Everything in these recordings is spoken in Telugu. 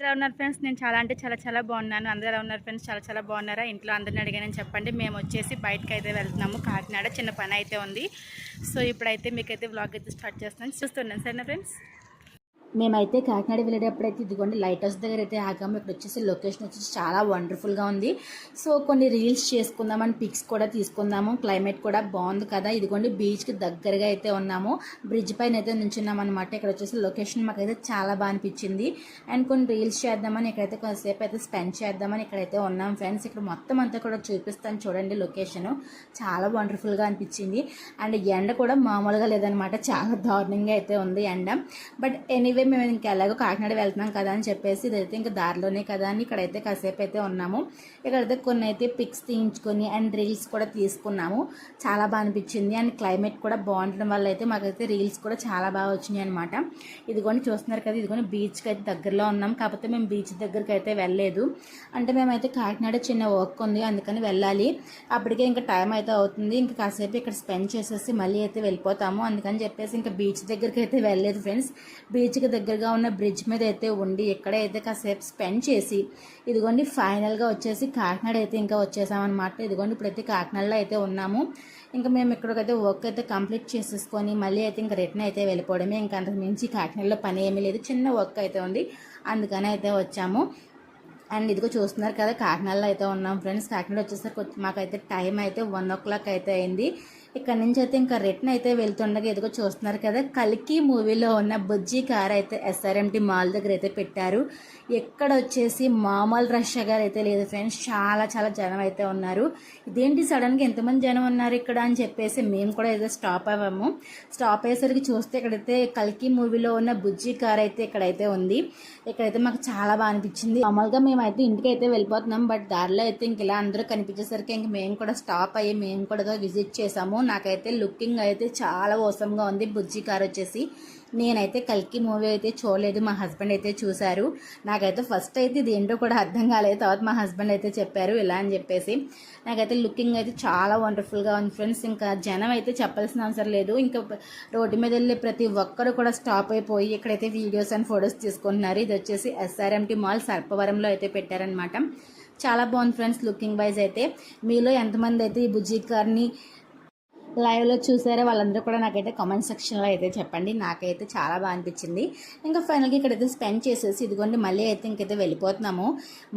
అందరూ ఉన్నారు ఫ్రెండ్స్. నేను చాలా అంటే చాలా చాలా బాగున్నాను. అందరూ ఎలా ఉన్నారు ఫ్రెండ్స్ చాలా చాలా బాగున్నారా? ఇంట్లో అందరిని అడిగానని చెప్పండి. మేము వచ్చేసి బయటకు అయితే వెళ్తున్నాము. కాకినాడ చిన్న పని అయితే ఉంది. సో ఇప్పుడైతే మీకైతే వ్లాగ్ అయితే స్టార్ట్ చేస్తున్నాను. చూస్తున్నాను. సరేనా ఫ్రెండ్స్? మేమైతే కాకినాడ వెళ్ళేటప్పుడైతే ఇదిగోండి లైట్ హౌస్ దగ్గర అయితే ఆగాము. ఇక్కడ వచ్చేసి లొకేషన్ వచ్చేసి చాలా వండర్ఫుల్గా ఉంది. సో కొన్ని రీల్స్ చేసుకుందాం అని పిక్స్ కూడా తీసుకుందాము. క్లైమేట్ కూడా బాగుంది కదా. ఇదిగోండి బీచ్కి దగ్గరగా అయితే ఉన్నాము. బ్రిడ్జ్ పైన అయితే నుంచున్నాం అనమాట ఇక్కడ వచ్చేసి లొకేషన్ మాకైతే చాలా బాగా అనిపించింది. అండ్ కొన్ని రీల్స్ చేద్దామని ఇక్కడైతే కొంతసేపు అయితే స్పెండ్ చేద్దామని ఇక్కడైతే ఉన్నాం ఫ్రెండ్స్ ఇక్కడ మొత్తం అంతా కూడా చూపిస్తాను చూడండి లొకేషన్ చాలా వండర్ఫుల్గా అనిపించింది. అండ్ ఎండ కూడా మామూలుగా లేదనమాట చాలా దారుణంగా అయితే ఉంది ఎండ. బట్ ఎనీవే మేము ఇంకా ఎలాగో కాకినాడ వెళ్తున్నాం కదా అని చెప్పేసి ఇదైతే ఇంకా దారిలోనే కదా అని ఇక్కడైతే కాసేపు అయితే ఉన్నాము. ఇక్కడైతే కొన్ని అయితే పిక్స్ తీయించుకొని అండ్ రీల్స్ కూడా తీసుకున్నాము. చాలా బాగా అనిపించింది. అండ్ క్లైమేట్ కూడా బాగుండడం వల్ల అయితే మాకైతే రీల్స్ కూడా చాలా బాగా వచ్చినాయి అనమాట ఇదిగోని చూస్తున్నారు కదా ఇదిగోని బీచ్కి అయితే దగ్గరలో ఉన్నాం. కాకపోతే మేము బీచ్ దగ్గరికి అయితే వెళ్ళలేదు. అంటే మేమైతే కాకినాడ చిన్న వర్క్ ఉంది అందుకని వెళ్ళాలి. అప్పటికే ఇంకా టైం అయితే అవుతుంది. ఇంకా కాసేపు ఇక్కడ స్పెండ్ చేసేసి మళ్ళీ అయితే వెళ్ళిపోతాము. అందుకని చెప్పేసి ఇంకా బీచ్ దగ్గరికి అయితే వెళ్ళలేదు ఫ్రెండ్స్. బీచ్కి దగ్గరగా ఉన్న బ్రిడ్జ్ మీద అయితే ఉండి ఎక్కడైతే కాసేపు స్పెండ్ చేసి ఇదిగోండి ఫైనల్గా వచ్చేసి కాకినాడ అయితే ఇంకా వచ్చేసామన్నమాట. ఇదిగోండి ఇప్పుడైతే కాకినాడలో అయితే ఉన్నాము. ఇంకా మేము ఇక్కడికైతే వర్క్ అయితే కంప్లీట్ చేసేసుకొని మళ్ళీ అయితే ఇంకా రిటర్న్ అయితే వెళ్ళిపోవడమే. ఇంకా అంతకు మించి కాకినాడలో పని ఏమీ లేదు. చిన్న వర్క్ అయితే ఉంది. అందుకని అయితే వచ్చాము. అండ్ ఇదిగో చూస్తున్నారు కదా కాకినాడలో అయితే ఉన్నాం. ఫ్రెండ్స్ కాకినాడ వచ్చేసరికి మాకైతే టైం అయితే వన్ ఓ క్లాక్ అయితే అయింది. ఇక్కడ నుంచి అయితే ఇంకా రిటర్న్ అయితే వెళ్తుండగా ఇదిగో చూస్తున్నారు కదా కల్కి మూవీలో ఉన్న బుజ్జి కార్ అయితే ఎస్ఆర్ఎంటీ మాల్ దగ్గర అయితే పెట్టారు. ఎక్కడ వచ్చేసి మామూలు రష్ గారు అయితే లేదు ఫ్రెండ్స్ చాలా చాలా జనం అయితే ఉన్నారు. ఇదేంటి సడన్గా ఎంతమంది జనం ఉన్నారు ఇక్కడ అని చెప్పేసి మేము కూడా ఏదో స్టాప్ అవ్వము. స్టాప్ అయ్యేసరికి చూస్తే ఇక్కడైతే కల్కి మూవీలో ఉన్న బుజ్జి కార్ అయితే ఇక్కడైతే ఉంది. ఇక్కడైతే మాకు చాలా బాగా అనిపించింది. మామూలుగా మేమైతే ఇంటికి అయితే వెళ్ళిపోతున్నాం బట్ దారిలో అయితే ఇంక ఇలా అందరూ కనిపించేసరికి ఇంక మేము కూడా స్టాప్ అయ్యి మేము కూడా విజిట్ చేసాము. నాకైతే లుకింగ్ అయితే చాలా ఓసంగా ఉంది. బుజ్జి కార్ వచ్చేసి నేనైతే కల్కి మూవీ అయితే చూడలేదు మా హస్బెండ్ అయితే చూశారు. నాకైతే ఫస్ట్ అయితే ఇది ఏంటో కూడా అర్థం కాలేదు తర్వాత మా హస్బెండ్ అయితే చెప్పారు ఇలా అని చెప్పేసి. నాకైతే లుకింగ్ అయితే చాలా వండర్ఫుల్గా ఉంది ఫ్రెండ్స్ ఇంకా జనం అయితే చెప్పాల్సిన అవసరం లేదు. ఇంకా రోడ్డు మీద వెళ్ళే ప్రతి ఒక్కరు కూడా స్టాప్ అయిపోయి ఇక్కడైతే వీడియోస్ అండ్ ఫొటోస్ తీసుకుంటున్నారు. ఇది వచ్చేసి ఎస్ఆర్ఎంటి మాల్ సర్పవరంలో అయితే పెట్టారనమాట చాలా బాగుంది ఫ్రెండ్స్ లుకింగ్ వైజ్ అయితే. మీలో ఎంతమంది అయితే ఈ బుజ్జి కార్ని లైవ్లో చూసారో వాళ్ళందరూ కూడా నాకైతే కామెంట్ సెక్షన్లో అయితే చెప్పండి. నాకైతే చాలా బాగా అనిపించింది. ఇంకా ఫైనల్గా ఇక్కడైతే స్పెండ్ చేసేసి ఇదిగోండి మళ్ళీ అయితే ఇంకైతే వెళ్ళిపోతున్నాము.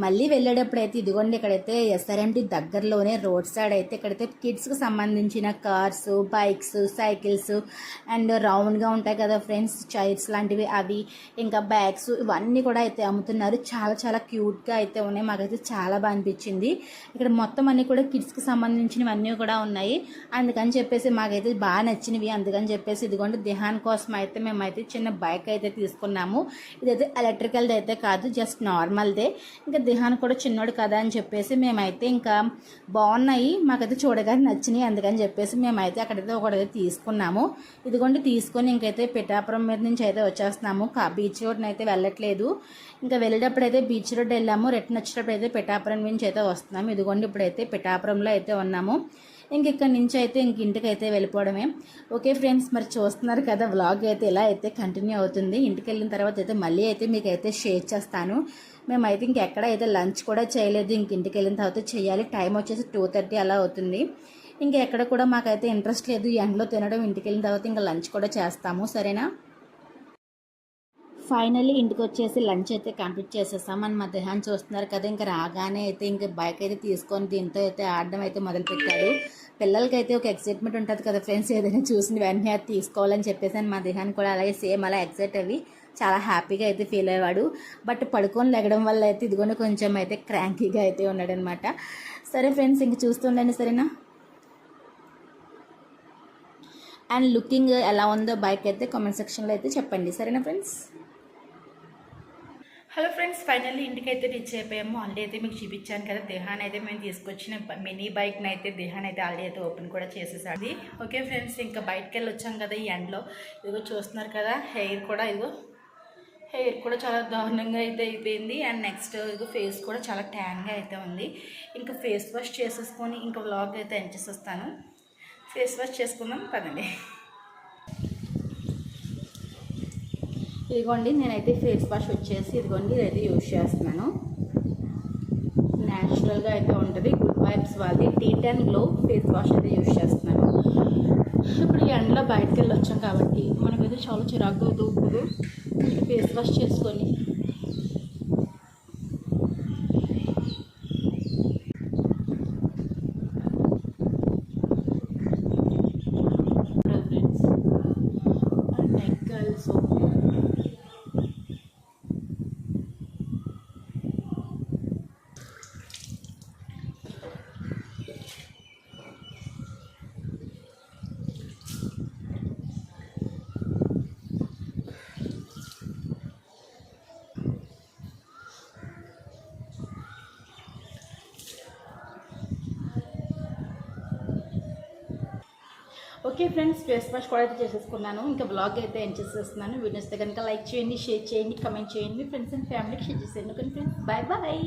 మళ్ళీ వెళ్ళేటప్పుడు అయితే ఇదిగోండి ఇక్కడైతే ఎస్ఆర్ఎండి దగ్గరలోనే రోడ్ సైడ్ అయితే ఇక్కడైతే కిడ్స్కి సంబంధించిన కార్స్ బైక్స్ సైకిల్స్ అండ్ రౌండ్గా ఉంటాయి కదా ఫ్రెండ్స్ చైర్స్ లాంటివి అవి ఇంకా బ్యాగ్స్ ఇవన్నీ కూడా అయితే అమ్ముతున్నారు. చాలా చాలా క్యూట్గా అయితే ఉన్నాయి. మాకైతే చాలా బాగా అనిపించింది. ఇక్కడ మొత్తం అన్ని కూడా కిడ్స్కి సంబంధించినవన్నీ కూడా ఉన్నాయి. అందుకని చెప్పేసి మాకైతే బాగా నచ్చినవి. అందుకని చెప్పేసి ఇదిగోండి దేహాన్ కోసం అయితే మేమైతే చిన్న బైక్ అయితే తీసుకున్నాము. ఇదైతే ఎలక్ట్రికల్ది అయితే కాదు జస్ట్ నార్మల్దే. ఇంకా దేహాన్ కూడా చిన్నోడు కదా అని చెప్పేసి మేమైతే ఇంకా బాగున్నాయి. మాకైతే చూడగానే నచ్చినాయి అందుకని చెప్పేసి మేమైతే అక్కడైతే ఒకటైతే తీసుకున్నాము. ఇదిగోండి తీసుకొని ఇంకైతే పిఠాపురం మీద నుంచి అయితే వచ్చేస్తున్నాము. బీచ్ రోడ్ని అయితే వెళ్ళట్లేదు. ఇంకా వెళ్ళేటప్పుడు అయితే బీచ్ రోడ్ వెళ్ళాము. రిటర్న్ వచ్చేటప్పుడు అయితే పిఠాపురం నుంచి అయితే వస్తున్నాము. ఇదిగోండి ఇప్పుడైతే పిఠాపురంలో అయితే ఉన్నాము. ఇంక ఇక్కడ నుంచి అయితే ఇంక ఇంటికి అయితే వెళ్ళిపోవడమే. ఓకే ఫ్రెండ్స్ మరి చూస్తున్నారు కదా వ్లాగ్ అయితే ఇలా అయితే కంటిన్యూ అవుతుంది. ఇంటికి వెళ్ళిన తర్వాత అయితే మళ్ళీ అయితే మీకు అయితే షేర్ చేస్తాను. మేమైతే ఇంకెక్కడ అయితే లంచ్ కూడా చేయలేదు ఇంక ఇంటికి వెళ్ళిన తర్వాత చేయాలి. టైం వచ్చేసి టూ థర్టీ అలా అవుతుంది. ఇంకా ఎక్కడ కూడా మాకైతే ఇంట్రెస్ట్ లేదు. ఎండలో తినడం ఇంటికి వెళ్ళిన తర్వాత ఇంకా లంచ్ కూడా చేస్తాము. సరేనా? ఫైనల్లీ ఇంటికి వచ్చేసి లంచ్ అయితే కంప్లీట్ చేసేసాం అని మధ్యాహ్నం చూస్తున్నారు కదా ఇంకా రాగానే అయితే ఇంకా బైక్ అయితే తీసుకొని దీంతో అయితే ఆడడం అయితే మొదలుపెట్టారు. పిల్లలకి అయితే ఒక ఎక్సైట్మెంట్ ఉంటుంది కదా ఫ్రెండ్స్ ఏదైనా చూసిన వెంటనే అది తీసుకోవాలని చెప్పేసి అని మధ్యాహ్నం కూడా అలాగే సేమ్ అలా ఎక్సైట్ అవి చాలా హ్యాపీగా అయితే ఫీల్ అయ్యేవాడు. బట్ పడుకొని లెగడం వల్ల అయితే ఇదిగోనే కొంచెం అయితే క్రాంకీగా అయితే ఉన్నాడనమాట. సరే ఫ్రెండ్స్ ఇంక చూస్తుండండి సరేనా? అండ్ లుకింగ్ ఎలా ఉందో బైక్ అయితే కామెంట్ సెక్షన్లో అయితే చెప్పండి. సరేనా ఫ్రెండ్స్ హలో ఫ్రెండ్స్ ఫైనల్లీ ఇంటికైతే రీచ్ అయిపోయాము. ఆల్రెడీ అయితే మీకు చూపించాను కదా. దేహాన్ అయితే మేము తీసుకొచ్చిన మినీ బైక్ని అయితే దేహాన్ అయితే ఆల్రెడీ అయితే ఓపెన్ కూడా చేసేసాది ఓకే ఫ్రెండ్స్ ఇంకా బయటకు వెళ్ళి వచ్చాం కదా ఈ ఎండ్లో. ఇదిగో చూస్తున్నారు కదా హెయిర్ కూడా ఇదిగో హెయిర్ కూడా చాలా దారుణంగా అయితే అయిపోయింది. అండ్ నెక్స్ట్ ఇదిగో ఫేస్ కూడా చాలా ట్యాన్గా అయితే ఉంది. ఇంకా ఫేస్ వాష్ చేసేసుకొని ఇంకా వ్లాగ్ అయితే ఎండ్ చేసేస్తాను. ఫేస్ వాష్ చేసుకుందాం పదండి. ఇదిగోండి నేనైతే ఫేస్ వాష్ వచ్చేసి ఇదిగోండి ఇదైతే యూజ్ చేస్తున్నాను. న్యాచురల్గా అయితే ఉంటుంది. గుడ్ వైబ్స్ వాళ్ళది. T ten glow face wash అయితే యూజ్ చేస్తున్నాను. ఇప్పుడు ఎండలో బయటకు వెళ్ళి వచ్చాం కాబట్టి మనకైతే చాలా చిరాకు దూకుడు ఫేస్ వాష్ చేసుకొని ఓకే ఫ్రెండ్స్ ఫేస్ వాష్ కూడా అయితే చేసేసుకున్నాను. ఇంకా బ్లాగ్ అయితే ఏం చేసేస్తున్నాను. వీడియోస్ కనుక లైక్ చేయండి షేర్ చేయండి కమెంట్ చేయండి. ఫ్రెండ్స్ అండ్ ఫ్యామిలీకి షేర్ చేసేయండి. Okay friends bye bye